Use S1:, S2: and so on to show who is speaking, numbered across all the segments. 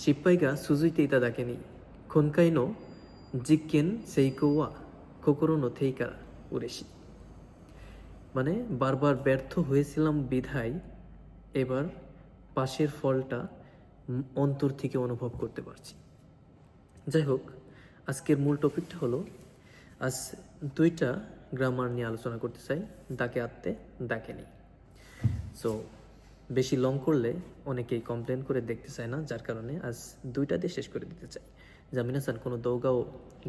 S1: 失敗が続いていただけに今回の実験成功は心の手から嬉しいমানে বারবার ব্যর্থ হয়েছিলাম বিধায় এবার পাশের ফলটা উম অন্তর থেকে অনুভব করতে পারছি যাই হোক আজকের মূল টপিকটা হলো আজ দুইটা গ্রামার নিয়ে আলোচনা করতে চাই দাকে আত্মে দাকে নেই সো বেশি লং করলে অনেকেই কমপ্লেন করে দেখতে চায় না, যার কারণে আজ দুইটা দিয়ে শেষ করে দিতে চাই যা মিনাসান কোনো দৌগাও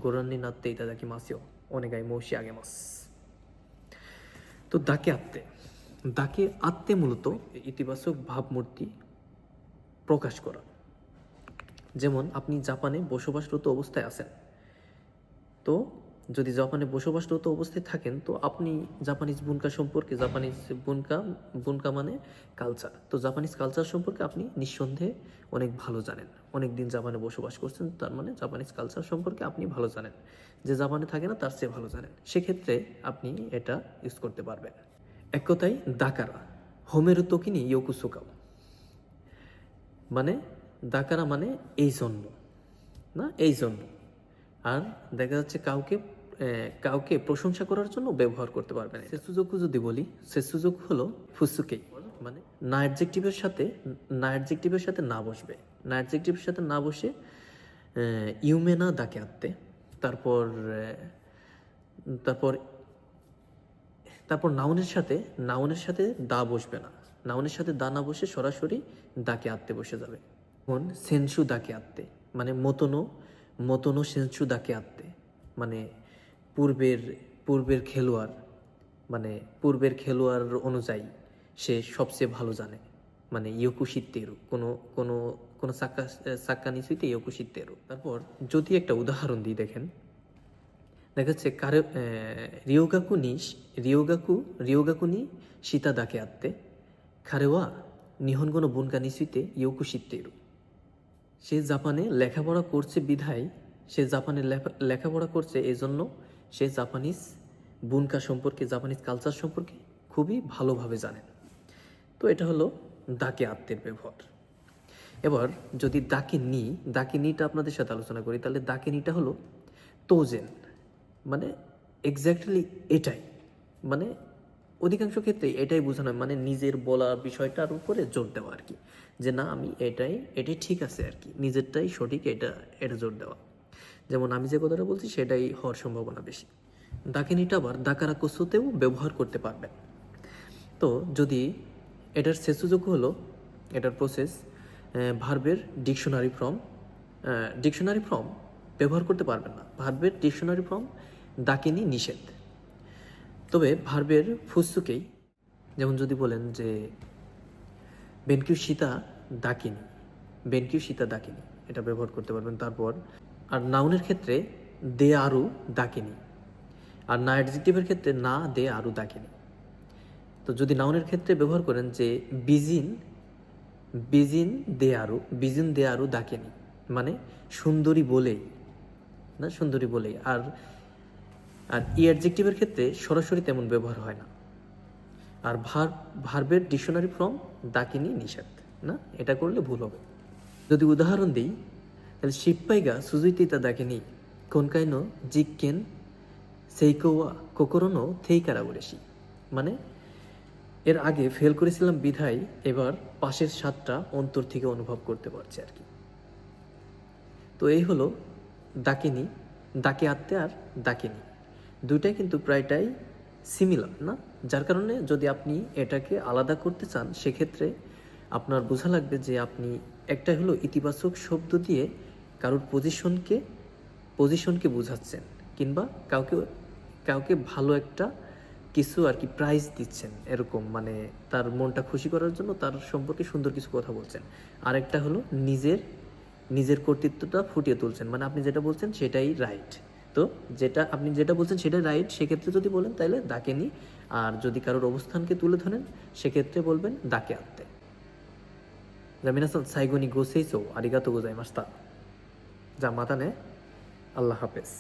S1: গোরান্নি নাত্তে ইতাদাকি মাসিও অনেগাই মৌসি আগে মাস। তো দাকে আত্মে দাকে আত্মে মূলত ইতিবাচক ভাবমূর্তি প্রকাশ করা। যেমন আপনি জাপানে বসবাসরত অবস্থায় আছেন, তো যদি জাপানে বসবাসরত অবস্থায় থাকেন, তো আপনি জাপানিজ বুনকা সম্পর্কে, জাপানিজ বুনকা বুনকা মানে কালচার তো জাপানিজ কালচার সম্পর্কে আপনি নিঃসন্দেহে অনেক ভালো জানেন। অনেক দিন জাপানে বসবাস করছেন, তার মানে জাপানিজ কালচার সম্পর্কে আপনি ভালো জানেন। যে জাপানে থাকে না, তার চেয়ে ভালো জানেন। সেক্ষেত্রে আপনি এটা ইউজ করতে পারবেন। এক কথায়, দাকারা, হোমেরু তোকিনি ইয়োকুসুকাও মানে দাকারা মানে এই জন্য না? এই জন্য আর দেখা যাচ্ছে কাউকে কাউকে প্রশংসা করার জন্য ব্যবহার করতে পারবে না। সুযোগও যদি বলি, সে সুযোগ হলো ফুসুকেই মানে না অ্যাডজেক্টিভের সাথে, না অ্যাডজেক্টিভের সাথে না বসবে। না অ্যাডজেক্টিভের সাথে না বসে ইউমে না ডাকে আনতে তারপর তারপর তারপর নাউনের সাথে নাউনের সাথে দা বসবে না। নাউনের সাথে দা না বসে সরাসরি দাকে আত্মে বসে যাবে। এখন সেন্সু দাকে আত্মে মানে মতনো মতনো সেন্সু দাকে আত্মে মানে পূর্বের পূর্বের খেলোয়াড় মানে পূর্বের খেলোয়াড় অনুযায়ী সে সবচেয়ে ভালো জানে। মানে ইয়কুশিত্তেরু কোনো কোনো কোনো সাক্কা সাক্কা নিচুইতে ইয়কুশিত্তেরু তারপর যদি একটা উদাহরণ দিই দেখেন। দেখা যাচ্ছে কারে রিওগাকু নি রিওগাকু রিওগাকু নি সীতা দাকে আত্মে খারেওয়া নিহনগণ বুনকা নিসুইতে ইয়োকু শিত্তেরু সে জাপানে লেখাপড়া করছে বিধায়, সে জাপানে লেখা- লেখাপড়া করছে এই জন্য সে জাপানিজ বুনকা সম্পর্কে, জাপানিজ কালচার সম্পর্কে খুবই ভালোভাবে জানেন তো এটা হলো দাকে আত্মের ব্যবহার। এবার যদি দাকে নি দাকে নিটা আপনাদের সাথে আলোচনা করি, তাহলে দাকে নিটা হলো তোজেন। মানে এক্স্যাক্টলি এটাই। মানে অধিকাংশ ক্ষেত্রে এটাই বোঝানো মানে নিজের বলা বিষয়টার উপরে জোর দেওয়া আর কি। যে না, আমি এটাই এটাই ঠিক আছে আর কি, নিজেরটাই সঠিক, এটা এটা জোর দেওয়া। যেমন আমি যে কথাটা বলছি, সেটাই হওয়ার সম্ভাবনা বেশি। দাকিনিটা আবার দাকারা কোসোতেও ব্যবহার করতে পারবেন তো যদি এটার সুযোগ হলো, এটার প্রসেস ভার্বের ডিকশনারি ফর্ম ডিকশনারি ফর্ম ব্যবহার করতে পারবেন না। ভার্বের ডিকশনারি ফর্ম ডাকেনি নিষেধ। তবে ভার্বের ফুসুকেই যেমন যদি বলেন যে, বেনকিউ সীতা ডাকিনি, বেনকিউ সীতা ডাকিনি। এটা ব্যবহার করতে পারবেন। তারপর, আর নাউনের ক্ষেত্রে দে আরু ডাকিনি, আর না অ্যাডজেক্টিভের ক্ষেত্রে না দে আরু ডাকিনি। তো যদি নাউনের ক্ষেত্রে ব্যবহার করেন যে, বিজিন বিজিন দে আরু, বিজিন দে আরু ডাকেনি। মানে সুন্দরী বলেই। না, সুন্দরী বলেই। আর আর ই অ্যাডজেক্টিভের ক্ষেত্রে সরাসরি তেমন ব্যবহার হয় না। আর ভার ভার্বের ডিকশনারি ফর্ম ডাকিনি নিষেধ, না? এটা করলে ভুল হবে। যদি উদাহরণ দিই, তাহলে শিপ্পাইগা সুজুইতিতা ডাকেনি, কোনকাইনো জিক্কেন সেইকোয়া কোকরনো থেইকারা উরেশি মানে এর আগে ফেল করেছিলাম বিধায়, এবার পাশের স্বাদটা অন্তর থেকে অনুভব করতে পারছি আর কি। তো এই হলো ডাকিনি দাকে আত্মে আর ডাকিনি। দুইটাই কিন্তু প্রায়টাই সিমিলার না? যার কারণে যদি আপনি এটাকে আলাদা করতে চান, সেক্ষেত্রে আপনার বোঝা লাগবে যে আপনি একটা হলো ইতিবাচক শব্দ দিয়ে কারোর পজিশনকে পজিশনকে বোঝাচ্ছেন কিংবা কাউকে কাউকে ভালো একটা কিছু আর কি প্রাইজ দিচ্ছেন এরকম মানে তার মনটা খুশি করার জন্য তার সম্পর্কে সুন্দর কিছু কথা বলছেন। আরেকটা হলো নিজের নিজের কর্তৃত্বটা ফুটিয়ে তুলছেন মানে আপনি যেটা বলছেন সেটাই রাইট তো যেটা আপনি যেটা বলছেন সেটা রাইট সেক্ষেত্রে যদি বলেন তাহলে দাকে নি আর যদি কারোর অবস্থানকে তুলে ধরেন, সেক্ষেত্রে বলবেন দাকে আত্মে জামিনাসান সাইগনি গোসেইসো আরিগাতো গোজাই মাস্তা যা মাতানে আল্লাহ হাফেজ।